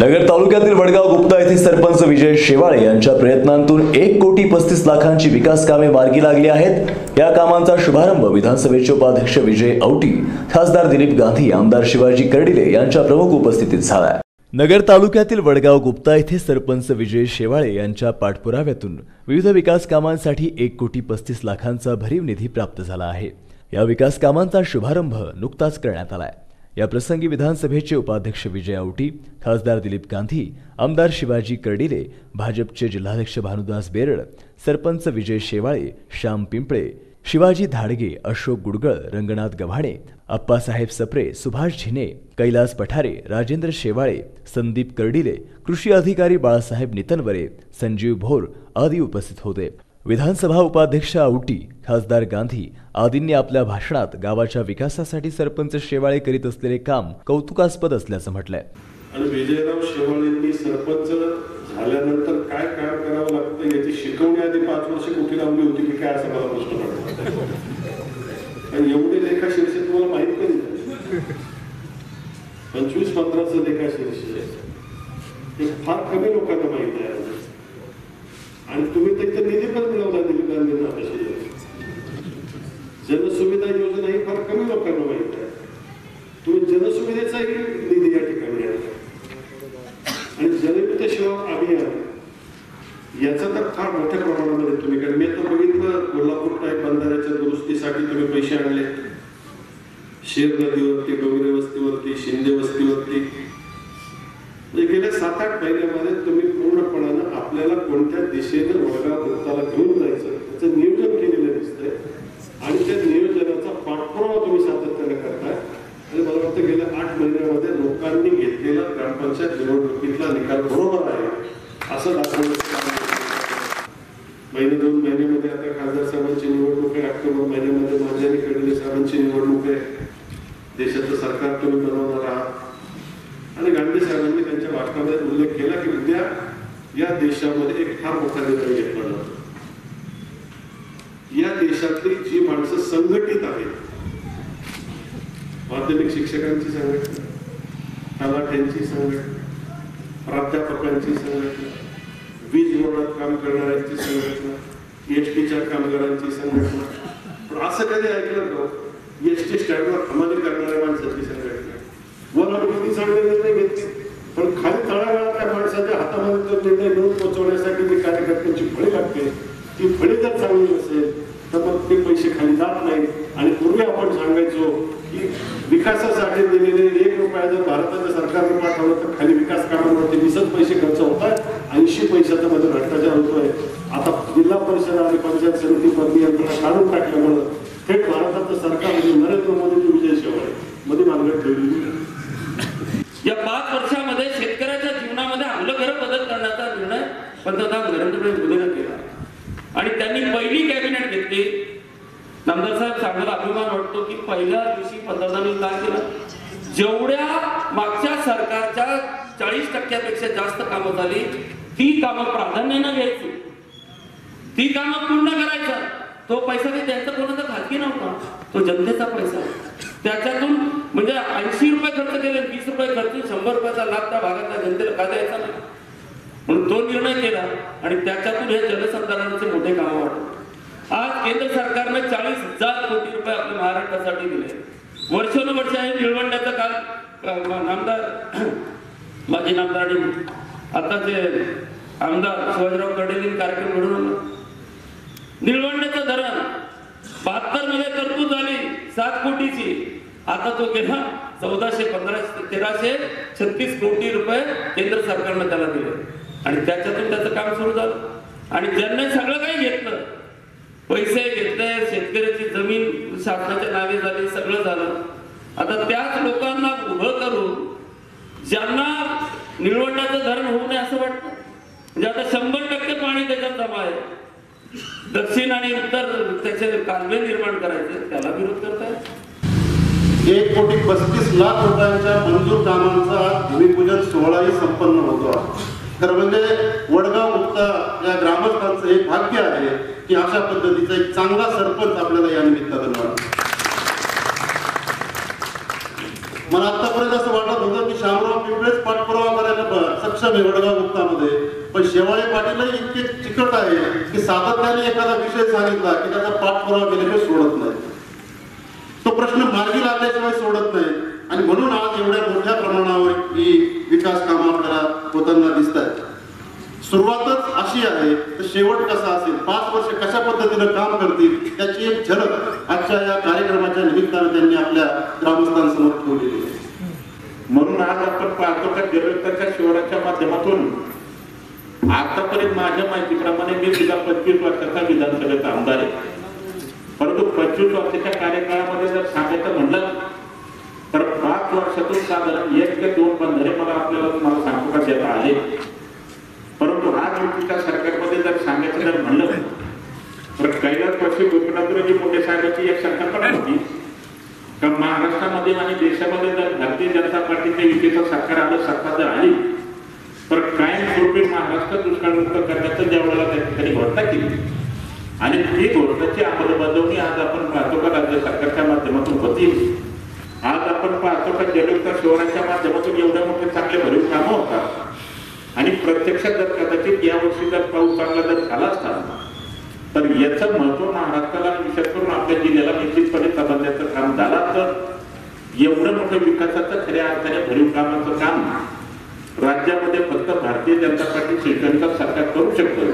नगर तालुक्यातील वडगाव गुप्ता येथील सरपंच विजय शेवाळे यांच्या प्रयत्नांतून एक कोटी पस्तीस लाखांची विकास कामे मार्गी लागली आहेत. या कामांचा शुभारंभ विधानसभेचे उपाध्यक्ष विजय औटी खासदार दिलीप गांधी आमदार शिवाजी कर्डिले यांच्या प्रमुख उपस्थितीत झाला. नगर तालुक्यातील वडगाव गुप्ता येथे सरपंच विजय शेवाळे यांच्या पाठपुराव्यातून विविध विकास कामांसाठी एक कोटी पस्तीस लाखांचा भरीव निधी प्राप्त झाला आहे. या विकास कामांचा शुभारंभ नुकताच करण्यात आलाय आहे. प्रसंगी विधानसभेचे उपाध्यक्ष विजय औटी खासदार दिलीप गांधी आमदार शिवाजी कर्डिले भाजपचे जिल्हाध्यक्ष भानुदास बेरड सरपंच विजय शेवाळे श्याम पिंपळे शिवाजी धाडगे अशोक गुडगळ रंगनाथ गव्हाणे अप्पासाहेब सप्रे सुभाष झिने कैलास पठारे राजेंद्र शेवाळे संदीप कर्डिले कृषी अधिकारी बाळासाहेब नितनवरे संजीव भोर आदी उपस्थित होते. विधानसभा उपाध्यक्ष आवटी खासदार गांधी आदींनी आपल्या भाषणात गावाच्या विकासासाठी सरपंच शेवाळे करीत असलेले काम कौतुकास्पद असल्याचं म्हटलंय. आणि विजयराव शेवाळेंनी सरपंच झाल्यानंतर काय काम करावं लागतं याची शिकवणी आधी पाच वर्ष कुठे लावली होती की काय असं मला प्रश्न पडतो आणि लेखा शीर्षे तुम्हाला माहीत नाही. पंचवीस पंधराचं लेखा शीर्षे हे फार कमी लोकांना जनसुविधा योजना ही फार कमी लोकांना माहीत आहे. तुम्ही जनसुविधेचाही निधी या ठिकाणी आहे आणि जलयुक्त सेवा अभियान याचा तर फार मोठ्या प्रमाणामध्ये तुम्ही कारण मी आता बघितलं कोल्हापूर टाईप बंधाऱ्याच्या दुरुस्तीसाठी तुम्ही पैसे आणले. शेर नदीवरती डोंगरे वस्तीवरती शिंदे वस्तीवरती. म्हणजे गेल्या सात आठ महिन्यामध्ये तुम्ही पूर्णपणानं आपल्याला कोणत्या दिशेने वडगाव वृत्ताला घेऊन जायचं त्याचं नियोजन केलेलं दिसतंय. आणि त्या नियोजनाचा पाठपुरावा तुम्ही सातत्याने करताय. आणि मला वाटतं गेल्या आठ महिन्यामध्ये लोकांनी घेतलेला ग्रामपंचायत निवडणुकीतला निकाल बरोबर आहे असं दाखवलं महिने दोन महिन्यामध्ये आता खासदार साहेबांची निवडणूक आहे ऑक्टोबर महिन्यामध्ये माझ्याने कडले साहेबांची निवडणूक आहे. देशाचं सरकार तुम्ही बनवणार आहात. आणि गांधी साहेबांनी त्यांच्या भाषणामध्ये उल्लेख केला की उद्या या देशामध्ये एक फार मोठा निर्णय घेतला जातो या देशातली जी माणसं संघटित आहेत माध्यमिक शिक्षकांची संघटना तलाठ्यांची संघटना प्राध्यापकांची संघटना वीज बोर्डात काम करणाऱ्यांची संघटना एस टीच्या कामगारांची संघटना. पण असं कधी ऐकलं का हो? एस टी स्टँडवर हमाली करणाऱ्या माणसाची संघटना. वर किती चांगले निर्णय घेतले. पण खाली तळागाळातल्या माणसाच्या हातामध्ये जर निर्णय मिळून पोहोचवण्यासाठी जी कार्यकर्त्यांची फळी लागते. ती फळी जर चांगली नसेल तर मग ते पैसे खाली जात नाहीत. आणि पूर्वी आपण सांगायचो विकासासाठी दिलेले एक रुपया जर भारताच्या सरकारने पाठवलं तर खाली विकास कामांवरती वीसच पैसे खर्च होत आहेत. ऐंशी पैशाचा मध्ये भ्रष्टाचार होतोय. आता जिल्हा परिषद आणि पंचायत समिती पदवी यंत्रणा काढून टाकल्यामुळं थेट भारताचं सरकार म्हणजे नरेंद्र मोदीची विजय शेवाळे मध्ये मार्गात ठेवली या पाच वर्षामध्ये शेतकऱ्याच्या जीवनामध्ये आमूलाग्र बदल करण्याचा निर्णय पंतप्रधान नरेंद्र मोदींनी केला. आणि त्यांनी पहिली कॅबिनेट घेतली. नामदार साहेब सांगायला अभिमान वाटतो की पहिल्या दिवशी पंतप्रधानांनी काय केलं? जेवढ्या मागच्या सरकारच्या चाळीस टक्क्यापेक्षा जास्त कामं झाली ती कामं प्राधान्यानं घ्यायची. ती कामं पूर्ण करायचं. तो पैसा काही त्यांचा कोणाचा खाजगी नव्हता. तो जनतेचा पैसा. त्याच्यातून म्हणजे ऐंशी रुपये खर्च केले वीस रुपये खर्च शंभर रुपयाचा लाभ त्या भागातल्या जनतेला का द्यायचा नाही? म्हणून तो निर्णय केला आणि त्याच्यातून हे जलसंधारणाचे मोठे काम वाटत केंद्र सरकारने चाळीस हजार कोटी रुपये आपल्या महाराष्ट्रासाठी दिले. वर्षानुवर्ष हे निळवंड्याचं काल आमदार माजी नामदार आणि आताचे आमदार शिवाजीराव कर्डेंनी कार्यक्रम घडून निळवंड्याचं धरण बहात्तरमध्ये तरतूद झाली सात कोटीची. आता तो गेला चौदाशे पंधराशे तेराशे छत्तीस कोटी रुपये केंद्र सरकारनं त्याला दिले. आणि त्याच्यातून त्याचं काम सुरू झालं. आणि ज्यांनी सगळं काही घेतलं पैसे घेतले शेतकऱ्याची जमीन शासनाच्या नावे झाली सगळं झालं. आता त्याच लोकांना उभं करून ज्यांना निळवंडाचं धरण होऊ नये असं वाटतं? म्हणजे आता शंभर टक्के पाणी त्याच्यात जमा आहे. दक्षिण आणि उत्तर त्याचे कालवे निर्माण करायचे त्याला विरोध करतायत एक कोटी पस्तीस लाख रुपयांच्या मंजूर कामांचा भूमिपूजन सोहळाही संपन्न होतो आहे. खरं म्हणजे वडगाव गुप्ता या ग्रामस्थांचं एक भाग्य आहे की अशा पद्धतीचा एक चांगला सरपंच आपल्याला या निमित्तानं मिळाला. मला आतापर्यंत असं वाटत होतं की शामराव पिंपळेच पाठपुरावा करायला सक्षम आहे वडगाव गुप्तामध्ये. पण शेवाळे पाटीलही इतके चिकट आहे की सातत्याने एखादा विषय सांगितला की त्याचा पाठपुरावा केल्याशिवाय सोडत नाही. तो प्रश्न मार्गी लागल्याशिवाय सोडत नाही. आणि म्हणून आज एवढ्या मोठ्या प्रमाणावर ही विकास कामं आपल्याला होताना दिसत आहेत सुरुवातच अशी आहे तर शेवट कसा असेल? पाच वर्ष कशा पद्धतीनं काम करतील? त्याची एक झलक आजच्या या कार्यक्रमाच्या निमित्तानं त्यांनी आपल्या ग्रामस्थांसमोर ठेवलेली आहे. म्हणून आज आपण पाहतो का जलविकाच्या शिवाराच्या माध्यमातून आतापर्यंत माझ्या माहितीप्रमाणे मी तिला पंचवीस वर्षाचा विधानसभेचा आमदार आहे. परंतु पंचवीस वर्षाच्या कार्यकाळामध्ये जर सांगायचं म्हणलं तर पाच वर्षातून साधारण एक ते दोन बंधारे मला आपल्याला मला सांगतो का देता आले. परंतु आज युतीच्या सरकार जर म्हणलं जर म्हणलं कैलास कैलासवासी गोपीनाथरावजी मोठे साहेबांची एक संकल्पना होती. तर महाराष्ट्रामध्ये आणि देशामध्ये जर भारतीय जनता पार्टीच्या युतीचं सरकार आलं सत्ता जर आली तर कायमस्वरूपी महाराष्ट्र दुष्काळमुक्त करण्याचं ज्या वेळेला त्या ठिकाणी घोषणा केली आणि ती धोरणाची अंमलबजावणी आज आपण पाहतो का राज्य सरकारच्या माध्यमातून होती आज आपण पाहतो का जलयुक्त शिवाराच्या माध्यमातून एवढ्या मोठे चांगले भरीव कामं होतात. आणि प्रत्यक्षात जर कदाचित यावर्षी जर पाऊस चांगला जर झाला असता तर याचं महत्त्व महाराष्ट्राला विशेष करून आपल्या जिल्ह्याला निश्चितपणे समजण्याचं काम झालं तर एवढं मोठं विकासाचं खऱ्या अर्थाने भरीव कामाचं काम राज्यामध्ये फक्त भारतीय जनता पार्टी शिवसेनेचं सरकार करू शकतं.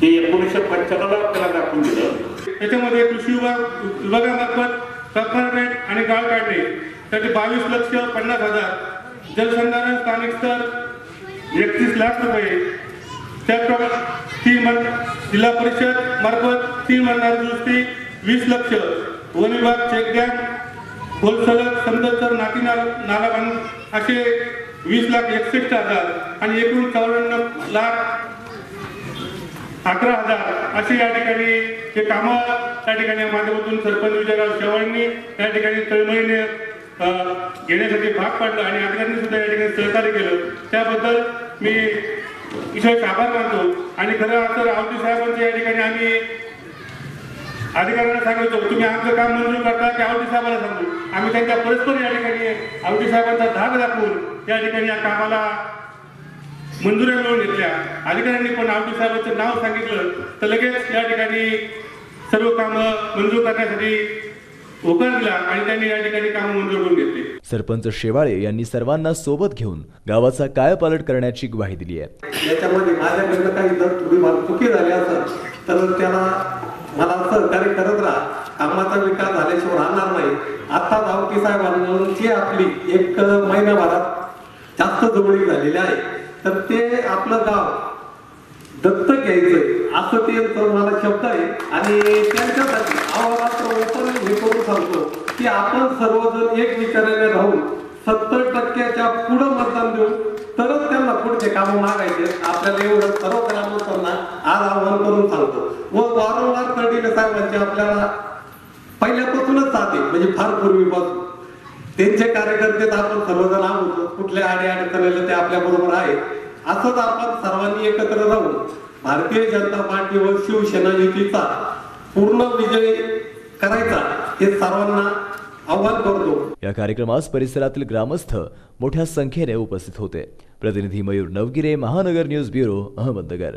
हे एकोणीसशे पंच्याण्णवला आपल्याला दाखवून दिलं. त्याच्यामध्ये कृषी विभाग विभागामार्फत रेट आणि गाळ काढणे त्याचे बावीस लक्ष पन्नास हजार. जलसंधारण स्थानिक स्तर एकतीस लाख रुपये. त्याप्रमाणे तीन मन जिल्हा परिषद मार्फत तीन म्हणणार दुरुस्ती वीस लक्ष. वन विभाग चेक डॅम खोलसलग समजतर नाती नाला बांध असे वीस लाख एकसष्ट हजार आणि एकूण चौऱ्याण्णव लाख अकरा हजार असे या ठिकाणी हे कामं त्या ठिकाणी माध्यमातून सरपंच विजयराव चव्हाणनी या ठिकाणी तळमळीने घेण्यासाठी भाग पाडलं आणि नागरिकांनी सुद्धा या ठिकाणी सहकार्य केलं. त्याबद्दल मी विशेष आभार मानतो. आणि खरं तर रावती साहेबांचं या ठिकाणी आम्ही अधिकाऱ्यांना सांगितलं तुम्ही आमचं काम मंजूर करता की आवडी साहेबांना सांगू? आम्ही त्यांच्या परस्पर या ठिकाणी आवडी साहेबांचा धाक दाखवून या ठिकाणी या कामाला मंजुऱ्या मिळवून घेतल्या. अधिकाऱ्यांनी पण आवटी साहेबांचं नाव सांगितलं. तर लगेच या ठिकाणी सर्व कामं मंजूर करण्यासाठी होकार दिला आणि त्यांनी या ठिकाणी कामं मंजूर करून घेतली. सरपंच शेवाळे यांनी सर्वांना सोबत घेऊन गावाचा कायापालट करण्याची ग्वाही दिली आहे. याच्यामध्ये माझ्याकडनं काही जर थोडीफार चुकी झाली असेल तर त्याला मला सहकार्य करत राहा. कामाचा विकास झाल्याशिवाय राहणार नाही. आता धावती साहेबांची आपली एक महिन्याभरात जास्त जवळीक झालेली आहे तर ते आपलं गाव दत्तक घ्यायचंय. असं ते तर मला शब्द आहे. आणि त्यांच्यासाठी आव्हानात ओपन हे करून सांगतो की आपण सर्वजण एक विचाराने राहून सत्तर टक्क्याच्या पुढं मतदान देऊन तरच त्यांना पुढचे काम मागायचे. आपल्याला एवढं सर्व ग्रामस्थांना आज आव्हान करून सांगतो. व वारंवार तडीले साहेबांची आपल्याला पहिल्यापासूनच जाते म्हणजे फार पूर्वीपासून. त्यांचे कार्यकर्ते तर आपण सर्वजण आहोत कुठल्या आडी अडचणीला ते आपल्या बरोबर आहेत. असंच आपण सर्वांनी एकत्र राहून भारतीय जनता पार्टी व शिवसेना युतीचा पूर्ण विजय करायचा हे सर्वांना आव्हान करतो. या कार्यक्रमास परिसरातील ग्रामस्थ मोठ्या संख्येने उपस्थित होते. प्रतिनिधी मयूर नवगिरे महानगर न्यूज ब्युरो अहमदनगर.